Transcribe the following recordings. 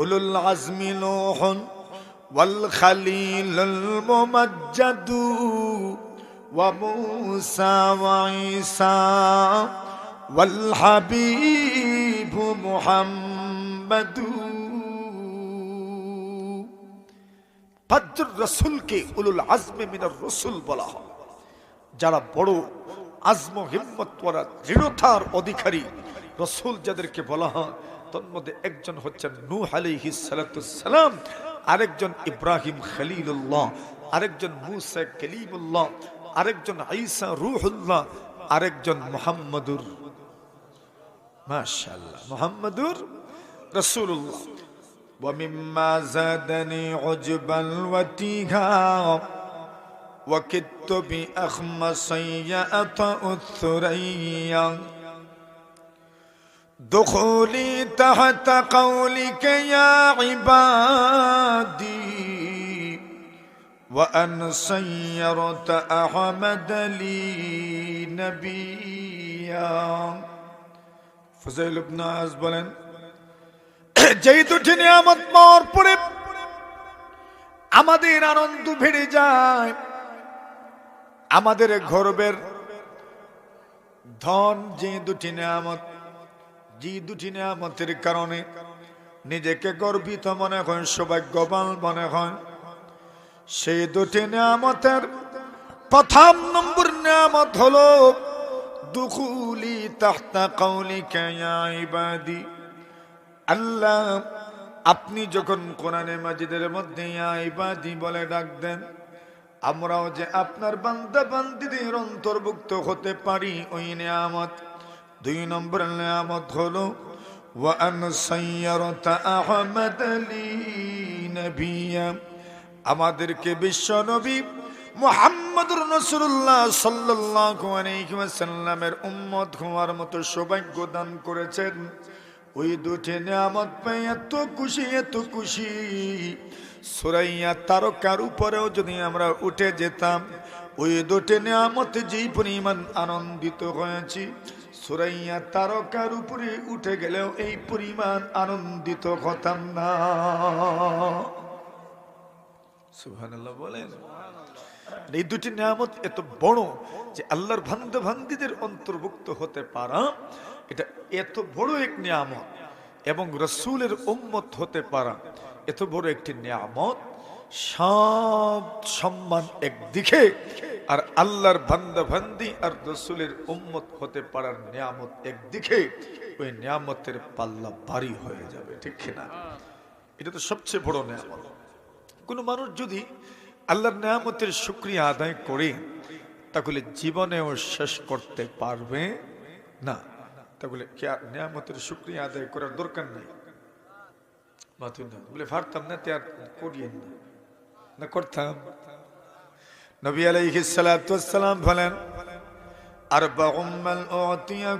উলুল আজমি লোহন والخليل الممجد وموسى وعيسى والحبيب محمد ঈসা ওয়াল হাবিবু মুহাম্মাদু। রসুলকে উলুল আজমে মিনার রসুল বলা হয়। যারা বড় আজম হিম্মত করা দৃঢ়তার অধিকারী, রসুল যাদেরকে বলা হয় তন্মধ্যে একজন হচ্ছেন নূহ আলাইহিস সালাম আরেকজন ইব্রাহিম খলিলুল্লাহ আরেকজন মুসা কলিমুল্লাহ আরেকজন ঈসা রূহুল্লাহ আরেকজন মুহাম্মাদুর মাশাআল্লাহ মুহাম্মাদুর রাসূলুল্লাহ ومما زادني عجبا وتيها وكدت بأخمصي أطأ الثريا دخولي تحت قولك يا عبادي وأن صيرت أحمد لي نبيا فزيل بن عز বলেন যেই দুটি নিয়ামত পাওয়ার পরে আমাদের আনন্দ বেড়ে যায় আমাদের গর্বের ধন যে দুটি নিয়ামত যে দুটি নিয়ামতের কারণে নিজেকে গর্বিত মনে হয় সৌভাগ্যবান মনে হয়। সেই দুটি নিয়ামতের প্রথম নম্বর নিয়ামত হলো, দুখুলি তাহতা কৌলি ইবাদি। আল্লাহ, আপনি যখন কোরআনে মাজিদের মধ্যে ইবাদি বলে ডাক দেন, আমরাও যে আপনার বান্দা বান্দিদের অন্তর্ভুক্ত হতে পারি ওই নিয়ামত। দুই নম্বর নিয়ামত হলো সাইয়ারতা আহমদ আলী নবিয়া আমাদেরকে বিশ্ব নবী মুহাম্মদুর রাসূলুল্লাহ সাল্লাল্লাহু আলাইহি ওয়াসাল্লামের উম্মত হওয়ার মতো সৌভাগ্য দান করেছেন ওই দুটি নিয়ামত পেয়ে এত খুশি এত খুশি সুরাইয়া তারকার উপরেও যদি আমরা উঠে যেতাম ওই দুটি নিয়ামত যেই পরিমাণ আনন্দিত হয়েছি সুরাইয়া তারকার উপরে উঠে গেলেও এই পরিমাণ আনন্দিত হতাম না। সুবহানাল্লাহ বলেন। এই দুটি নিয়ামত এত বড় যে আল্লাহর ভান্দ ভান্দিদের অন্তর্ভুক্ত হতে পারা, এটা এত বড় এক নিয়ামত এবং রসুলের উম্মত হতে পারা, এত বড় একটি নিয়ামত। সব সম্মান একদিকে আর আল্লাহর ভান্দি আর রসুলের উম্মত হতে পারার নিয়ামত একদিকে, ওই নিয়ামতের পাল্লা ভারী হয়ে যাবে, ঠিক কিনা? এটা তো সবচেয়ে বড় নিয়ামত। কোনো মানুষ যদি আল্লাহর নিয়ামতের শুক্রিয়া আদায় করে, তাহলে জীবনেও শেষ করতে পারবে না। তাহলে নিয়ামতের শুক্রিয়া আদায় করার দরকার নেই? মাথুন না বলে পারতাম না তে আর করিয়েন না। না করতাম। নবী আলাইহিস সালাতু ওয়াসসালাম বলেন আরবাউম মান উতিয়া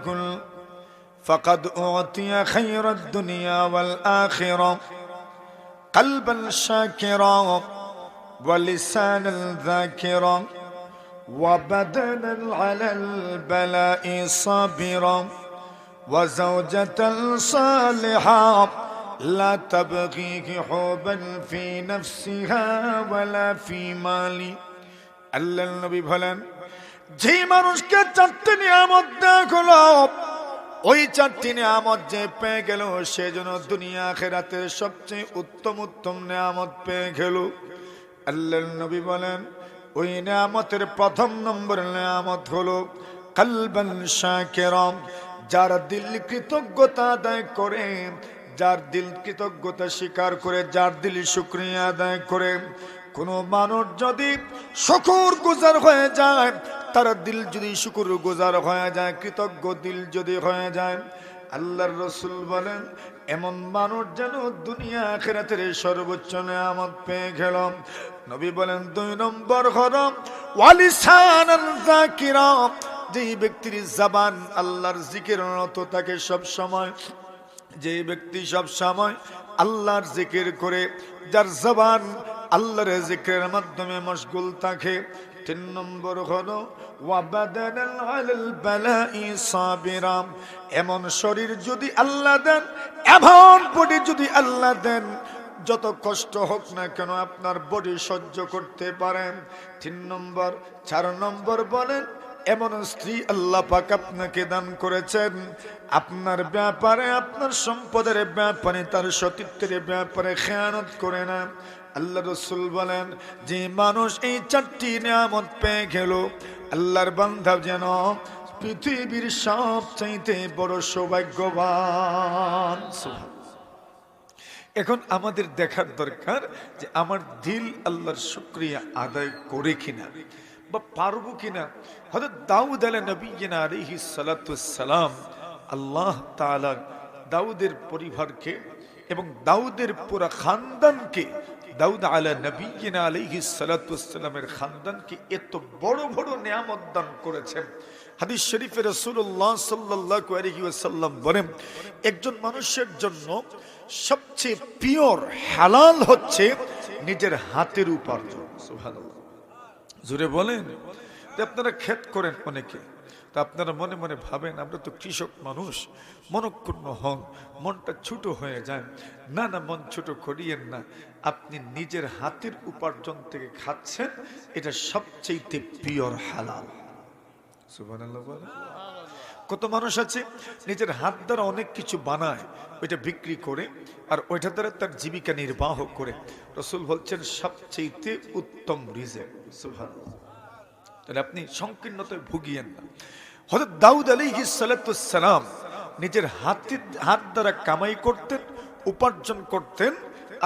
فقد أعطي خير الدنيا والآخرة قلبا شاكرا ولسانا ذاكرا وبدنا على البلاء صابرا وزوجة صالحة لا تبغيك حبا في نفسها ولا في مالي আল্লাহ নবী বলেন যে মানুষকে চারটি নিয়ামত দেওয়া হলো, ওই চারটি নিয়ামত যে পেয়ে গেল, সে যেন দুনিয়া খেরাতে সবচেয়ে উত্তম উত্তম নিয়ামত পেয়ে গেল। আল্লাহ নবী বলেন, ওই নিয়ামতের প্রথম নম্বর নিয়ামত হলো, কালবান শাকেরম, যার দিল কৃতজ্ঞতা আদায় করে, যার দিল কৃতজ্ঞতা স্বীকার করে, যার দিল শুক্রিয়া আদায় করে কোনো মানুষ যদি শুকুর গুজার হয়ে যায়, তার দিল যদি শুকুর গুজার হয়ে যায়, কৃতজ্ঞ দিল যদি হয়ে যায়, আল্লাহর রসুল বলেন, এমন মানুষ যেন দুনিয়া খেরাতের সর্বোচ্চ নিয়ামত পেয়ে গেল। নবী বলেন, দুই নম্বর হরম ওয়ালিসান জাকিরাম যেই ব্যক্তির জবান আল্লাহর জিকির নত তাকে সব সময় যে ব্যক্তি সব সময় আল্লাহর জিকির করে, যার জবান আল্লাহর জিকিরের মাধ্যমে মশগুল থাকে। তিন নম্বর হলো এমন শরীর যদি আল্লাহ দেন, এমন বডি যদি আল্লাহ দেন, যত কষ্ট হোক না কেন আপনার বডি সহ্য করতে পারেন। তিন নম্বর, চার নম্বর বলেন, এমন স্ত্রী আল্লাহ পাক আপনাকে দান করেছেন। আপনার ব্যাপারে, আপনার সম্পদের ব্যাপারে, তার সতীত্বের ব্যাপারে খেয়ানত করে না আল্লাহ রসুল বলেন, যে মানুষ এই চারটি নিয়ামত পেয়ে গেল, আল্লাহর বান্ধব যেন পৃথিবীর সব চাইতে বড় সৌভাগ্যবান। এখন আমাদের দেখার দরকার যে আমার দিল আল্লাহর শুক্রিয়া আদায় করে কিনা বা পারব কিনা হয়তো দাউদ আলা নবীনা আলিহি সালাম আল্লাহ তাআলা দাউদের পরিবারকে এবং দাউদের পুরা খানদানকে দাউদ আলা নবীনা আলিহি সালামের খানদানকে এত বড় বড় নিয়ামত দান করেছেন হাদিস শরীফে রসুল্লাহ সাল্লাল্লাহু আলাইহি ওয়াসাল্লাম বলেন, একজন মানুষের জন্য সবচেয়ে পিওর হালাল হচ্ছে নিজের হাতের উপার্জন। জুড়ে বলেন। আপনারা ক্ষেত করেন অনেকে। তা আপনারা মনে মনে ভাবেন, আমরা তো কৃষক মানুষ, মনক্ষুণ্ণ হন, মনটা ছোট হয়ে যায়। না না, মন ছোট করিয়েন না। আপনি নিজের হাতের উপার্জন থেকে খাচ্ছেন, এটা সবচেয়ে পিওর হালাল। কত মানুষ আছে, নিজের হাত দ্বারা অনেক কিছু বানায়, ওইটা বিক্রি করে, আর ওইটা দ্বারা তার জীবিকা নির্বাহ করে। রসুল বলছেন সবচেয়ে উত্তম রিজেক। তাহলে আপনি সংকীর্ণতায় ভুগিয়েন না। হজরত দাউদ আলী সালাম নিজের হাতি হাত দ্বারা কামাই করতেন, উপার্জন করতেন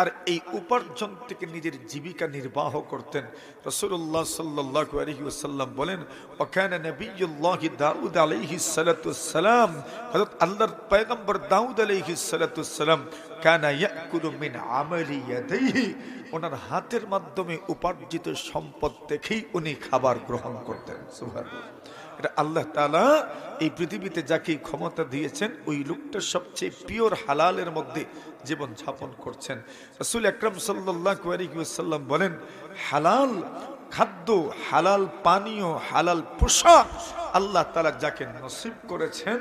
আর এই উপার্জন থেকে নিজের জীবিকা নির্বাহ করতেন। রসুল্লাহ সাল্লাহ আলহি ওসাল্লাম বলেন, ওখানে নবীল্লাহ দাউদ আলহি সালাতাম হজরত আল্লাহর পয়গম্বর দাউদ আলহি সালাতাম কানা ইয়াকুলু মিন আমালি ইয়াদাইহি, ওনার হাতের মাধ্যমে উপার্জিত সম্পদ দেখেই উনি খাবার গ্রহণ করতেন। সুবহানাল্লাহ। এটা আল্লাহ তালা এই পৃথিবীতে যাকে ক্ষমতা দিয়েছেন, ওই লোকটা সবচেয়ে পিওর হালালের মধ্যে জীবন যাপন করছেন। রসুল আকরম সাল্লাম বলেন, হালাল খাদ্য, হালাল পানীয়, হালাল পোশাক আল্লাহ তালা যাকে নসিব করেছেন,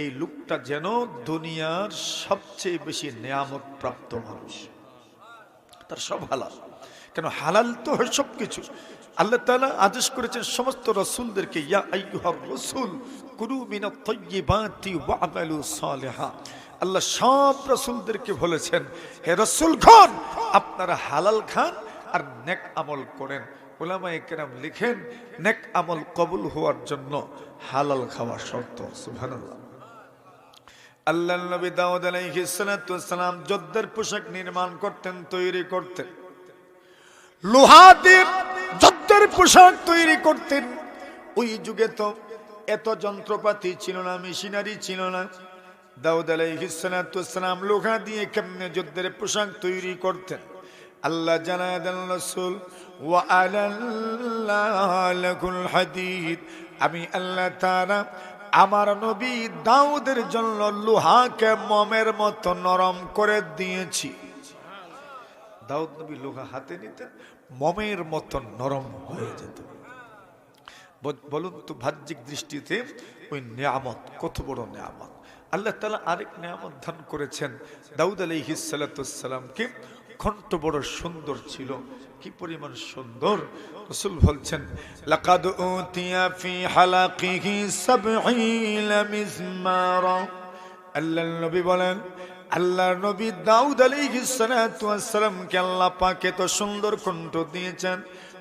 এই লোকটা যেন দুনিয়ার সবচেয়ে বেশি নিয়ামত প্রাপ্ত মানুষ। তার সব হালাল। কেন হালাল তো হয় সব কিছু আল্লাহ তালা আদেশ করেছেন, সমস্ত রসুলদেরকে আল্লাহ সব রসুলদেরকে বলেছেন, হে রসুল খান আপনারা হালাল খান আর নেক আমল করেন। কেরাম লিখেন, নেক আমল কবুল হওয়ার জন্য হালাল খাওয়া শর্ত। সুবহানাল্লাহ। আল্লাহ নবী দাউদ আলাইহিস সালাতু পোশাক নির্মাণ করতেন, তৈরি করতেন। লোহা দিয়ে যুদ্ধের পোশাক তৈরি করতেন। ওই যুগে তো এত যন্ত্রপাতি ছিল না, মেশিনারি ছিল না। দাউদ আলাইহিসসালাম লোহা দিয়ে কেমনে যুদ্ধের পোশাক তৈরি করতেন? আল্লাহ জানায় দেন রসুল হাদিদ। আমি আল্লাহ তাআলা আমার নবী দাউদের জন্য লোহাকে মমের মতো নরম করে দিয়েছি। দাউদ নবী লোহা হাতে নিতেন মমের মতো নরম হয়ে যেত। বলুন তো বাহ্যিক দৃষ্টিতে ওই নিয়ামত, কত বড় নিয়ামত। আল্লাহ তালা আরেক নিয়ামত দান করেছেন, দাউদ আলাইহি সালাতামকে কণ্ঠ বড় সুন্দর ছিল। কি পরিমাণ সুন্দর! রসুল বলছেন, লাকাদ উতিয়া ফি হালাকিহি সাবঈনা মিজমারা আল্লাহ নবী বলেন আল্লাহর নবী দাউদ সালাতু ওয়াসসালামকে আল্লাহ পাক এত সুন্দর কণ্ঠ দিয়েছেন।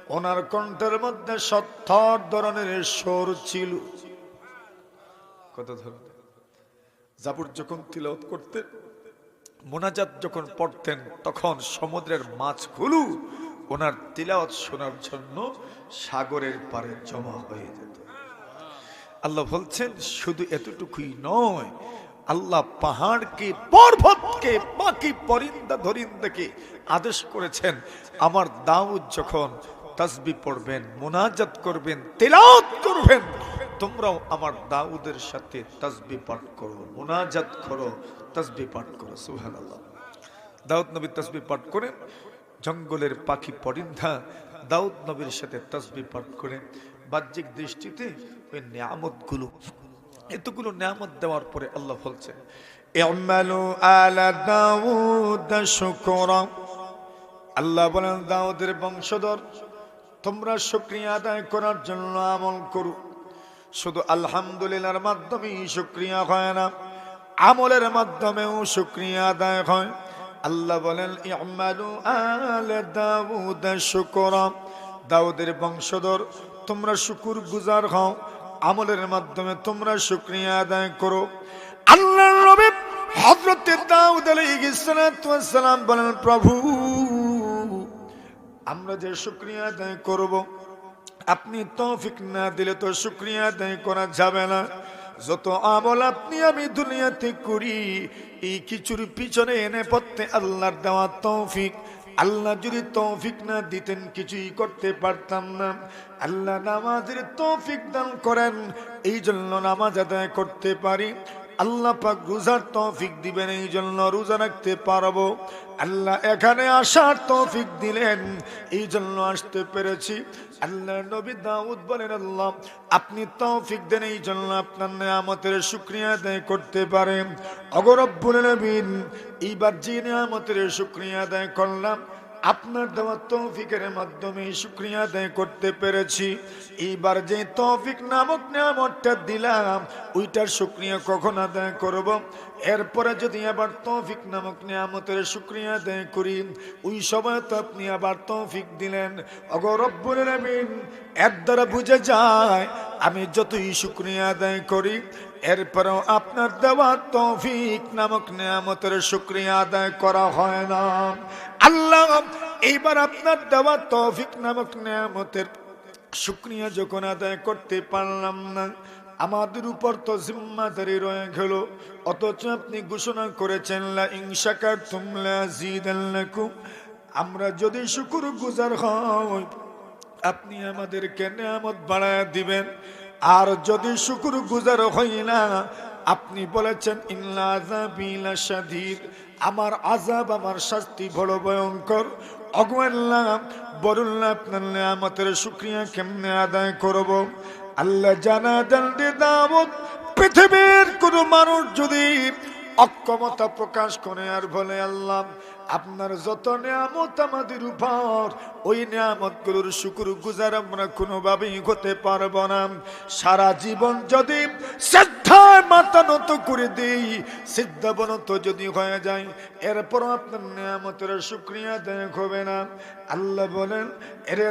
ওনার কণ্ঠের মধ্যে সত্তর ধরনের সুর ছিল। কত ধরনের? জাবুর যখন তিলাওয়াত করতেন, মোনাজাত যখন পড়তেন, তখন সমুদ্রের মাছগুলো ওনার তিলাওয়াত শোনার জন্য সাগরের পারে জমা হয়ে যেত। আল্লাহ বলছেন, শুধু এতটুকুই নয় আল্লাহ পাহাড়কে, পর্বতকে, বাকি পরিন্দা ধরিন্দাকে আদেশ করেছেন। আমার দাউদ যখন তাসবি পড়বেন, মোনাজাত করবেন, তেলাওয়াত করবেন, তোমরাও আমার দাউদের সাথে তাসবি পাঠ করো, মোনাজাত করো, তাসবি পাঠ করো, সুবহানাল্লাহ। দাউদ নবী তাসবি পাঠ করেন জঙ্গলের পাখি পরিন্ধা দাউদ নবীর সাথে তসবি পাঠ করে বাহ্যিক দৃষ্টিতে ওই নিয়ামতগুলো এতগুলো নিয়ামত দেওয়ার পরে আল্লাহ বলছেন আল্লাহ বলেন, দাউদের বংশধর, তোমরা শুক্রিয়া আদায় করার জন্য আমল করু। শুধু আলহামদুলিল্লাহর মাধ্যমেই শুক্রিয়া হয় না, আমলের মাধ্যমেও শুক্রিয়া আদায় হয়। আল্লাহ বলেন, ইয়ামালু আলে দাউদ শুকরা। দাউদের বংশধর, তোমরা শুকুর গুজার হও আমলের মাধ্যমে তোমরা শুক্রিয়া আদায় করো। আল্লাহ নবী হযরত দাউদ আলাইহিস সালাম বলেন, প্রভু, আমরা যে শুক্রিয়া আদায় করব, আপনি তৌফিক না দিলে তো শুক্রিয়া আদায় করা যাবে না। যত আমল আপনি আমি দুনিয়াতে করি, এই কিছুর পিছনে এনে পড়তে আল্লাহর দেওয়া তৌফিক। আল্লাহ যদি তৌফিক না দিতেন, কিছুই করতে পারতাম না। আল্লাহ নামাজের তৌফিক দান করেন এই জন্য নামাজ আদায় করতে পারি। আল্লাহ পাক রোজার তৌফিক দিবেন এই জন্য রোজা রাখতে পারব। আল্লাহ এখানে আসার তৌফিক দিলেন এই জন্য আসতে পেরেছি। আল্লাহ নবী দাউদ বলেন, আল্লাহ আপনি তৌফিক দেন এই জন্য আপনার নিয়ামতের শুক্রিয়া আদায় করতে পারেন। অগরব্বুল নবীন এইবার যে নিয়ামতের শুক্রিয়া আদায় করলাম আপনার দেওয়া তৌফিকের মাধ্যমে শুক্রিয়া আদায় করতে পেরেছি। এইবার যে তৌফিক নামক নিয়ামতটা দিলাম, ওইটার শুক্রিয়া কখন আদায় করব? এরপরে যদি আবার তৌফিক নামক নিয়ামতের শুক্রিয়া আদায় করি, ওই সময় তো আপনি আবার তৌফিক দিলেন। অগরব্বুল আমিন এর দ্বারা বুঝে যায়, আমি যতই শুক্রিয়া আদায় করি এরপরেও আপনার দেওয়া তৌফিক নামক নিয়ামতের শুক্রিয়া আদায় করা হয় না। আল্লাহ, এইবার আপনার দেওয়া তৌফিক নামক নিয়ামতের শুক্রিয়া যখন আদায় করতে পারলাম না, আমাদের উপর তো জিম্মাদারি রয়ে গেল। অথচ আপনি ঘোষণা করেছেন, লা ইনশাকার তুমলা জিদাল্লাকুম আমরা যদি শুকুর গুজার হই, আপনি আমাদেরকে নিয়ামত বাড়ায় দিবেন। আর যদি শুকুর গুজার হই না, আপনি বলেছেন আমার আজাব আমার শাস্তি বড় ভয়ঙ্কর। অগওয়াল্লাহ বরুল্লাহ আপনার নিয়ামতের শুকরিয়া কেমনে আদায় করব? আল্লাহ জানা দামত পৃথিবীর কোনো মানুষ যদি অক্ষমতা প্রকাশ করে আর বলে, আল্লাহ, আপনার যত নিয়ামত আমাদের উপর ওই নিয়ামতগুলোর শুকুর গুজার আমরা কোনোভাবেই হতে পারব না। সারা জীবন যদি করে দিই যদি হয়ে যায় নিয়ামতের শুক্রিয়া দেয় হবে না। আল্লাহ বলেন, এরে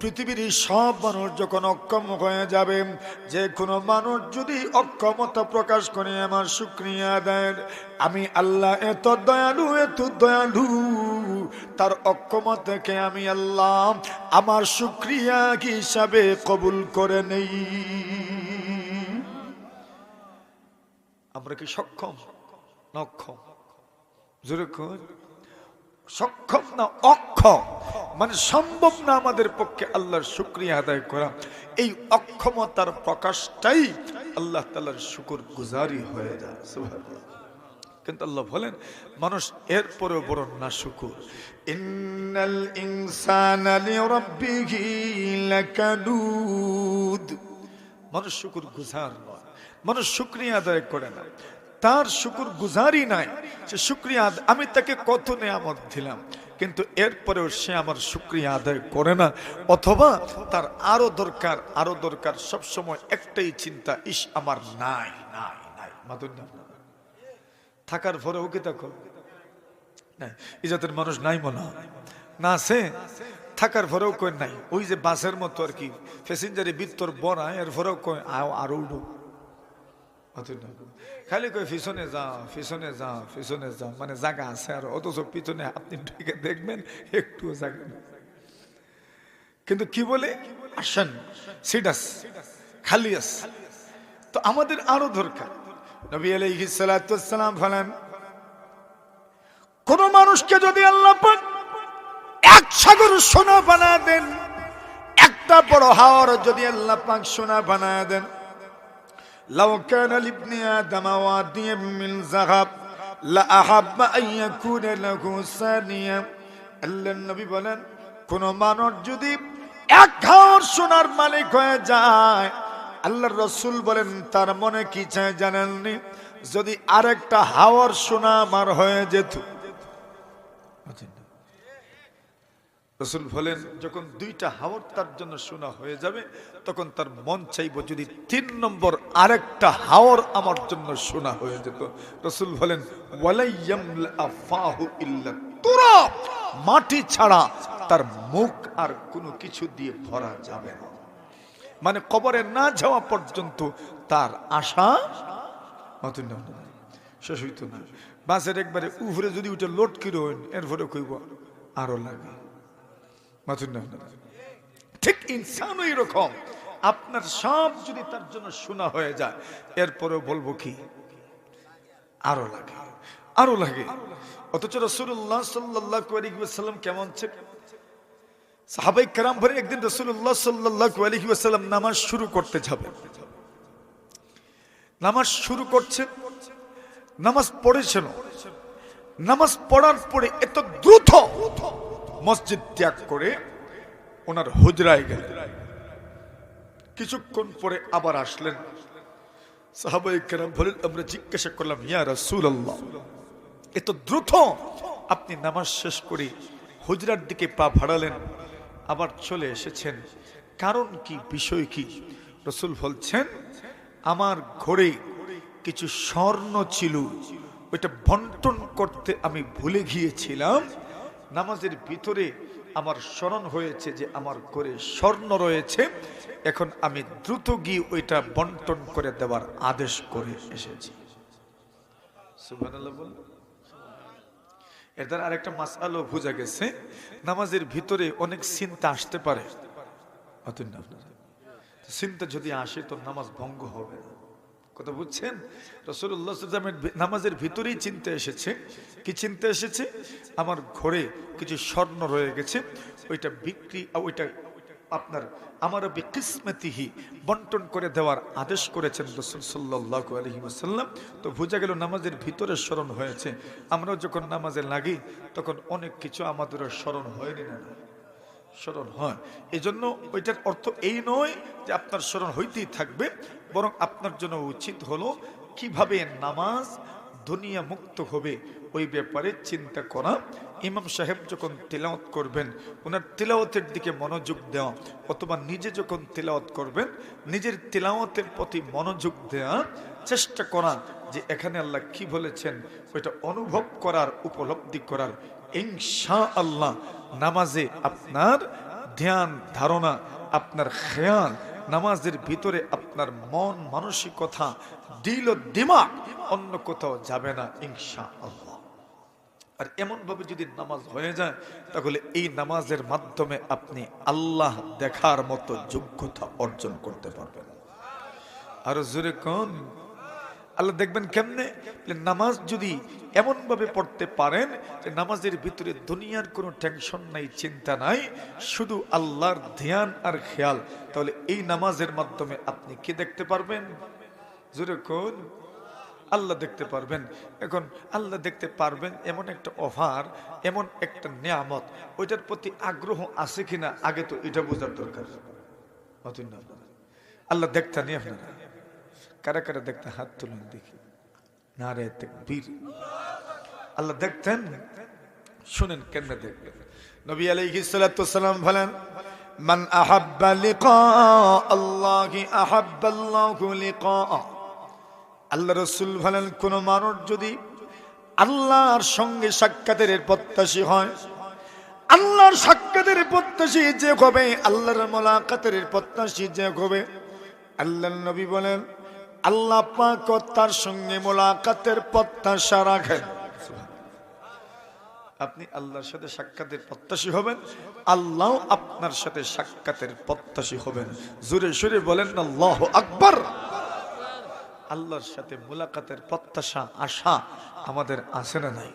পৃথিবীর সব মানুষ যখন অক্ষম হয়ে যাবে, যে কোনো মানুষ যদি অক্ষমতা প্রকাশ করে আমার শুক্রিয়া দেন আমি আল্লাহ এত দয়ালু এত দয়ালু। তার অক্ষমতাকে আমি আল্লাহ আমার শুক্রিয়া হিসাবে কবুল করে নেই। আমরা কি সক্ষম না অক্ষম? সক্ষম না অক্ষম? মানে সম্ভব না আমাদের পক্ষে আল্লাহর শুক্রিয়া আদায় করা। এই অক্ষমতার প্রকাশটাই আল্লাহ তালার শুকুর গুজারি হয়ে যায়। কিন্তু আল্লাহ বলেন মানুষ এরপরেও বড় না শুকুর ইন্নাল ইনসানা মানুষ শুকুর গুজার নয় মানুষ শুক্রিয়া আদায় করে না। তার শুকুর গুজারই নাই সে শুক্রিয়া আমি তাকে কত নেয়ামত দিলাম কিন্তু এরপরেও সে আমার শুক্রিয়া আদায় করে না অথবা তার আরও দরকার আরও দরকার সবসময় একটাই চিন্তা ইস আমার নাই নাই নাই। মাধুর্য। থাকার পরেও কি দেখো। নাই এই জাতের মানুষ নাই মনে হয়। না আছে, থাকার পরেও কই নাই। ওই যে বাসের মতো আর কি, প্যাসেঞ্জারে বিত্তর বনায় এর পরেও কই আরও উঠো। খালি কই পিছনে যাও পিছনে যাও পিছনে যাও মানে জায়গা আছে আর। অথচ পিছনে আপনি ঢুকে দেখবেন একটু জায়গা। কিন্তু কি বলে? আসেন সিডাস খালি আস তো আমাদের আরও দরকার। নবী আলাইহিস সালাতু ওয়াসসালাম বলেন কোন মানুষকে যদি আল্লাহ পাক এক সাগর সোনা বানা দেন একটা বড় হাওয়ার যদি আল্লাহ পাক সোনা বানা দেন لو كان لابن آدم واديا من ذهب لأحب أن يكون له ثانية আল্লাহ নবী বলেন কোন মানুষ যদি এক ঘর সোনার মালিক হয়ে যায় আল্লাহ রসুল বলেন, তার মনে কি চায় জানেননি যদি আরেকটা হাওয়ার সোনা আমার হয়ে যেত। রসুল বলেন, যখন দুইটা হাওয়ার তার জন্য সোনা হয়ে যাবে, তখন তার মন চাইব যদি তিন নম্বর আরেকটা হাওয়ার আমার জন্য সোনা হয়ে যেত। রসুল বলেন। মাটি ছাড়া তার মুখ আর কোনো কিছু দিয়ে ভরা যাবে না। মানে কবরে না যাওয়া পর্যন্ত তার আশা নতুন না। শেষ হইতো না। বাসের একবারে উভরে যদি উঠে লোট কিরো এরপরে কইব, আরও লাগে। মাথুন না। ঠিক ইনসানও এরকম আপনার সব যদি তার জন্য শোনা হয়ে যায়, এরপরেও বলব কি? আরও লাগে। আরও লাগে। অথচ রসুল্লাহ সাল্লাম কেমন ছিল সাহাবাই কারাম ভরে একদিন রসুল্লাহ সাল্লাহ আলহি ওয়াসাল্লাম নামাজ শুরু করতে যাবে নামাজ শুরু করছে, নামাজ পড়েছেন। নামাজ পড়ার পরে এত দ্রুত মসজিদ ত্যাগ করে ওনার হুজরায় গেলেন। কিছুক্ষণ পরে আবার আসলেন। সাহাবাই কেরাম বলেন, আমরা জিজ্ঞাসা করলাম, ইয়া রাসূল এত দ্রুত আপনি নামাজ শেষ করে হুজরার দিকে পা ভাড়ালেন আবার চলে এসেছেন। কারণ কি, বিষয় কি? রসুল বলছেন, আমার ঘরে কিছু স্বর্ণ ছিল, ওইটা বন্টন করতে আমি ভুলে গিয়েছিলাম। নামাজের ভিতরে আমার স্মরণ হয়েছে যে আমার ঘরে স্বর্ণ রয়েছে। এখন আমি দ্রুত গিয়ে ওইটা বন্টন করে দেওয়ার আদেশ করে এসেছি। বলুন। এর দ্বারা আরেকটা মাসালও বোঝা গেছে, নামাজের ভিতরে অনেক চিন্তা আসতে পারে। চিন্তা যদি আসে, তো নামাজ ভঙ্গ হবে কথা বুঝছেন? রসুল্লাহামের নামাজের ভিতরেই চিন্তা এসেছে। কি চিন্তা এসেছে? আমার ঘরে কিছু স্বর্ণ রয়ে গেছে, ওইটা বিক্রি ওইটা আপনার আমার বিকিসমতিহি বন্টন করে দেওয়ার আদেশ করেছেন রসুল সাল্লাহ আলহি ওসাল্লাম তো বোঝা গেল নামাজের ভিতরে স্মরণ হয়েছে। আমরাও যখন নামাজে লাগি, তখন অনেক কিছু আমাদেরও স্মরণ হয়নি না না স্মরণ হয়। এই জন্য ওইটার অর্থ এই নয় যে আপনার স্মরণ হইতেই থাকবে, বরং আপনার জন্য উচিত হলো কীভাবে নামাজ দুনিয়া মুক্ত হবে ওই ব্যাপারে চিন্তা করা। ইমাম সাহেব যখন তেলাওত করবেন, ওনার তেলাওতের দিকে মনোযোগ দেওয়া অথবা নিজে যখন তেলাওত করবেন, নিজের তেলাওতের প্রতি মনোযোগ দেওয়া চেষ্টা করা যে এখানে আল্লাহ কি বলেছেন, ওইটা অনুভব করার, উপলব্ধি করার। ইনশা আল্লাহ নামাজে আপনার ধ্যান, ধারণা, আপনার খেয়াল, নামাজের ভিতরে আপনার মন মানসিকতা, দিল দিমাগ অন্য কোথাও যাবে না ইনশা আল্লাহ আর এমন ভাবে যদি নামাজ হয়ে যায়, তাহলে এই নামাজের মাধ্যমে আপনি আল্লাহ দেখার মতো যোগ্যতা অর্জন করতে পারবেন। আরও জোরে কোন? আল্লাহ দেখবেন কেমনে? নামাজ যদি এমন ভাবে পড়তে পারেন, যে নামাজের ভিতরে দুনিয়ার কোনো টেনশন নাই, চিন্তা নাই, শুধু আল্লাহর ধ্যান আর খেয়াল, তাহলে এই নামাজের মাধ্যমে আপনি কি দেখতে পারবেন? জোরে কোন? আল্লাহ দেখতে পারবেন। এখন আল্লাহ দেখতে পারবেন এমন একটা অফার, এমন একটা নিয়ামত, ওইটার প্রতি আগ্রহ আছে কিনা, আগে তো এটা বোঝার দরকার। আল্লাহ দেখতে নেই আপনারা। কারা কারা দেখতে হাত তুলুন দেখি। না রে বীর আল্লাহ দেখতেন? শুনেন কেন দেখবেন। নবী আলাইহিস সালাতু সালাম বলেন, মান আহাব্বা লিকা আল্লাহি আহাব্বাল্লাহু লিকা আল্লাহ রসুল বলেন, কোন মানুষ যদি আল্লাহর সঙ্গে সাক্ষাতের প্রত্যাশী হয়, আল্লাহর সাক্ষাতের প্রত্যাশী যে হবে, আল্লাহর মোলাকাতের প্রত্যাশী যে হবে আল্লাহ নবী বলেন, আল্লাহ পাক তার সঙ্গে মোলাকাতের প্রত্যাশা রাখেন। আপনি আল্লাহর সাথে সাক্ষাতের প্রত্যাশী হবেন, আল্লাহ আপনার সাথে সাক্ষাতের প্রত্যাশী হবেন। জোরে সুরে বলেন, আল্লাহ আকবর। আল্লাহর সাথে মুলাকাতের প্রত্যাশা আশা আমাদের আছে না নাই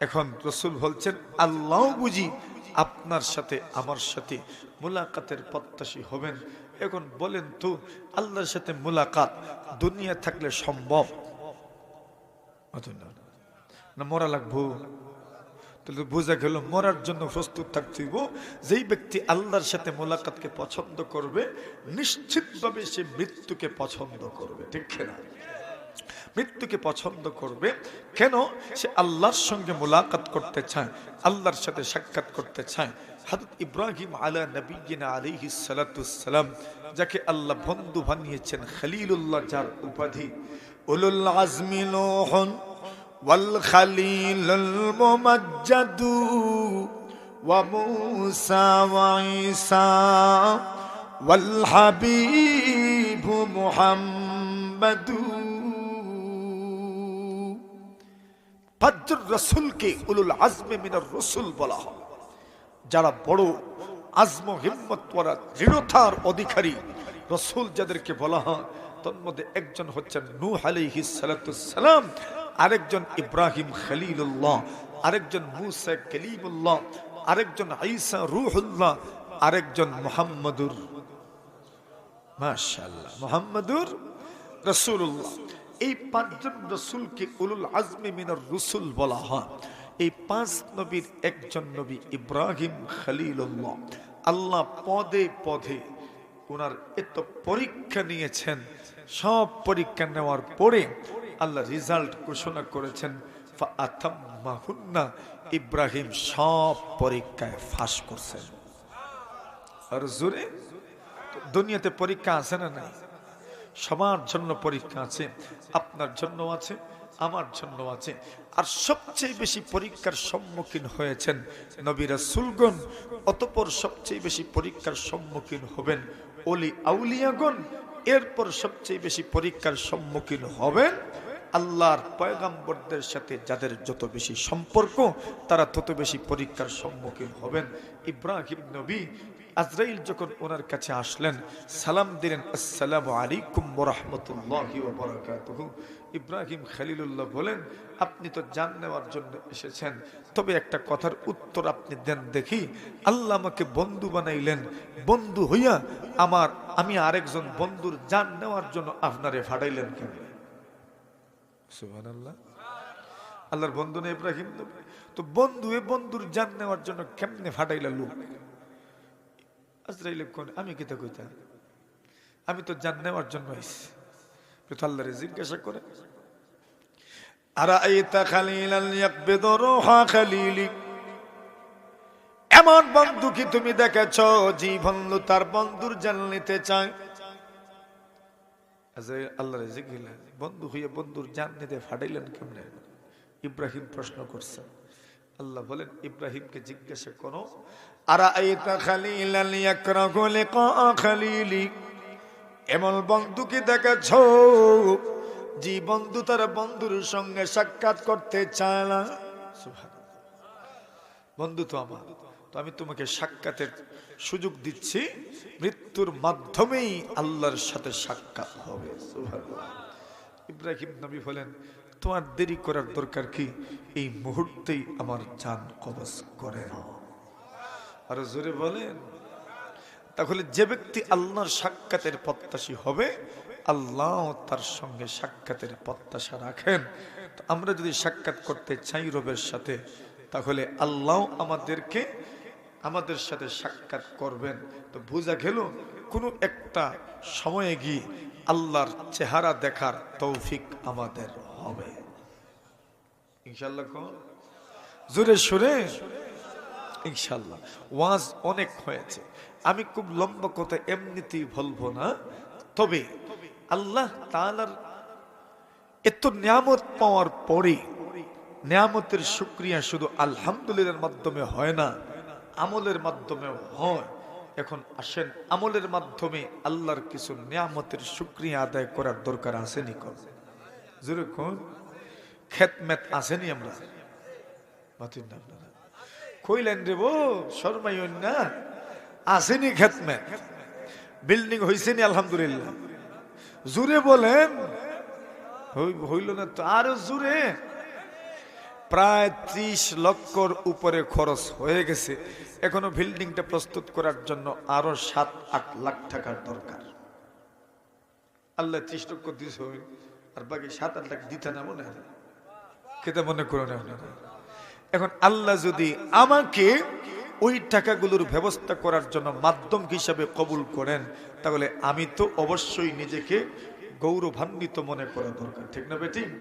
এখন রসুল বলছেন আল্লাহ বুঝি আপনার সাথে আমার সাথে মুলাকাতের প্রত্যাশী হবেন এখন বলেন তো আল্লাহর সাথে মুলাকাত দুনিয়া থাকলে সম্ভব না। মরা লাগবো তাহলে বোঝা গেল, মরার জন্য প্রস্তুত থাকতে হইব। যেই ব্যক্তি আল্লাহর সাথে মোলাকাতকে পছন্দ করবে, নিশ্চিতভাবে সে মৃত্যুকে পছন্দ করবে, ঠিক না? মৃত্যুকে পছন্দ করবে। কেন? সে আল্লাহর সঙ্গে মোলাকাত করতে চায়, আল্লাহর সাথে সাক্ষাৎ করতে চায়। হাজরত ইব্রাহিম আলা নবীনা আলিহি সালাম যাকে আল্লাহ বন্ধু বানিয়েছেন, খলিলুল্লাহ যার উপাধি। উলুল আজমি নোহন والخليل الممجد وموسى وعيسى والحبيب محمد পাঁচজন রসুলকে উলুল আজমে মিনার রসুল বলা হয় যারা বড় আজম হিম্মত করা দৃঢ়তার অধিকারী রসুল যাদেরকে বলা হয় তন্মধ্যে একজন হচ্ছেন নূহ আলাইহিস সালাম আরেকজন ইব্রাহিম খলিলুল্লাহ, আরেকজন মুসা কলিমুল্লাহ, আরেকজন আইসা রুহুল্লাহ, আরেকজন মুহাম্মদুর। মাশাআল্লাহ, মুহাম্মদুর রাসূলুল্লাহ। এই পাঁচজন রসুলকে উলুল আজমে মিনার রসুল বলা হয়। এই পাঁচ নবীর একজন নবী ইব্রাহিম খলিলুল্লাহ। আল্লাহ পদে পদে ওনার এত পরীক্ষা নিয়েছেন। সব পরীক্ষা নেওয়ার পরে আল্লাহ রেজাল্ট ঘোষণা করেছেন ইব্রাহিম সব পরীক্ষায় ফাঁস করছেন আর জোরে? দুনিয়াতে পরীক্ষা আছে না নাই? সবার জন্য পরীক্ষা আছে, আপনার জন্য আছে, আমার জন্য আছে। আর সবচেয়ে বেশি পরীক্ষার সম্মুখীন হয়েছেন নবীরা সুলগন অতপর সবচেয়ে বেশি পরীক্ষার সম্মুখীন হবেন অলি আউলিয়াগণ, এরপর সবচেয়ে বেশি পরীক্ষার সম্মুখীন হবেন আল্লাহর পয়গাম্বরদের সাথে যাদের যত বেশি সম্পর্ক, তারা তত বেশি পরীক্ষার সম্মুখীন হবেন। ইব্রাহিম নবী আজরাইল যখন ওনার কাছে আসলেন, সালাম দিলেন, আসসালামু আলাইকুম রহমতুল্লাহি ইব্রাহিম খালিলুল্লাহ বলেন, আপনি তো জান নেওয়ার জন্য এসেছেন, তবে একটা কথার উত্তর আপনি দেন দেখি। আল্লাহ আমাকে বন্ধু বানাইলেন। বন্ধু হইয়া আমার, আমি আরেকজন বন্ধুর জান নেওয়ার জন্য আপনারে ফাটাইলেন কেন? আল্লাহর বন্ধু না ইব্রাহিম তো। বন্ধু, এ বন্ধুর জান নেওয়ার জন্য কেমনে ফাটাইলা লোক আজরাইল কোন আমি কিতা কইতা আমি তো জান নেওয়ার জন্য আইছি। তো আল্লাহরে জিজ্ঞাসা করে আরাইতা এমন বন্ধু কি তুমি দেখেছ, জীবন তার বন্ধুর জান নিতে চায়? আল্লাহরে জিজ্ঞাসা বন্ধু হইয়া বন্ধুর জান নিতে ফাটাইলেন কেমনে? ইব্রাহিম প্রশ্ন করছে। আল্লাহ বলেন, ইব্রাহিমকে জিজ্ঞাসা করো আরাইতা খালিলাল ইয়াকরাহু লিকা খালিলি এমন বন্ধুকে দেখেছ? যে বন্ধু তার বন্ধুর সঙ্গে সাক্ষাৎ করতে চায় না। বন্ধু তো আমার, তো আমি তোমাকে সাক্ষাতের সুযোগ দিচ্ছি, মৃত্যুর মাধ্যমেই আল্লাহর সাথে সাক্ষাৎ হবে। ইব্রাহিম নবী বলেন, তোমার দেরি করার দরকার কি? এই মুহূর্তেই আমার জান কবজ করে না আর জোরে বলেন, তাহলে যে ব্যক্তি আল্লাহর সাক্ষাতের প্রত্যাশী হবে আল্লাহ তার সঙ্গে সাক্ষাতের প্রত্যাশা রাখেন। আমরা যদি সাক্ষাৎ করতে চাই রবের সাথে, তাহলে আল্লাহ আমাদেরকে আমাদের সাথে সাক্ষাৎ করবেন। তো বোঝা গেল, কোনো একটা সময়ে গিয়ে আল্লাহর চেহারা দেখার তৌফিক আমাদের হবে। ইনশাল্লাহ জোরে সুরে? ইনশাল্লাহ ওয়াজ অনেক হয়েছে। আমি খুব লম্বা কথা এমনিতেই বলব না। তবে আল্লাহ তালার এত নিয়ামত পাওয়ার পরে নিয়ামতের শুক্রিয়া শুধু আলহামদুলিল্লাহর মাধ্যমে হয় না। আমলের মাধ্যমে হয়। এখন আসেন, আমলের মাধ্যমে আল্লাহর কিছু নিয়ামতের শুক্রিয়া আদায় করার দরকার আসেনি কর যেরকম খেতমেত আসেনি আমরা? কইলেন রে বো শর্মাই না। আসেনি খেতমেত? বিল্ডিং হয়েছে নি, আলহামদুলিল্লাহ। জুড়ে বলেন। হইল না তো আরও জুড়ে প্রায় ত্রিশ লক্ষর উপরে খরচ হয়ে গেছে। এখনও বিল্ডিংটা প্রস্তুত করার জন্য আরও সাত, আট লাখ টাকার দরকার। আল্লাহ ত্রিশ লক্ষ দিস আর বাকি সাত, আট লাখ দিতে না মনে হয়। খেতে মনে করে না এখন আল্লাহ যদি আমাকে ওই টাকাগুলোর ব্যবস্থা করার জন্য মাধ্যম হিসাবে কবুল করেন, তাহলে আমি তো অবশ্যই নিজেকে গৌরবান্বিত মনে করা দরকার। ঠিক না বেটি?